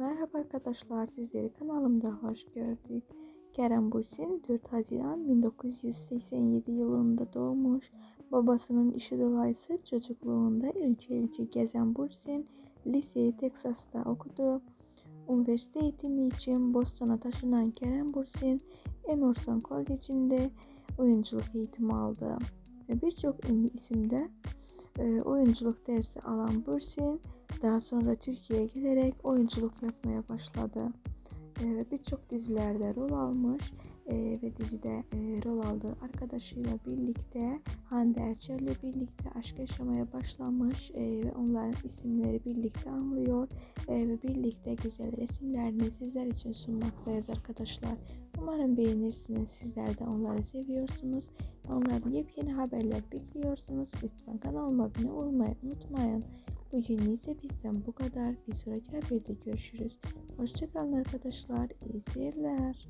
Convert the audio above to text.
Merhaba arkadaşlar, sizleri kanalımda hoş gördük. Kerem Bürsin 4 Haziran 1987 yılında doğmuş. Babasının işi dolayısıyla çocukluğunda ülke ülke gezen Bürsin, liseyi Teksas'ta okudu. Üniversite eğitimi için Boston'a taşınan Kerem Bürsin, Emerson College'inde oyunculuk eğitimi aldı. Ve birçok ünlü isimde e, oyunculuk dersi alan Bürsin, daha sonra Türkiye'ye gelerek oyunculuk yapmaya başladı. Ee, Birçok dizilerde rol almış ee, ve dizide e, rol aldığı arkadaşıyla birlikte Hande Erçel'le birlikte aşk yaşamaya başlamış ee, ve onların isimleri birlikte anlıyor ee, ve birlikte güzel resimlerini sizler için sunmaktayız arkadaşlar. Umarım beğenirsiniz. Sizler de onları seviyorsunuz. Onların yepyeni haberler bekliyorsunuz. Lütfen kanalıma abone olmayı unutmayın. Bugün ise bizden bu kadar. Bir sonraki haberde görüşürüz. Hoşçakalın arkadaşlar. İyi seyirler.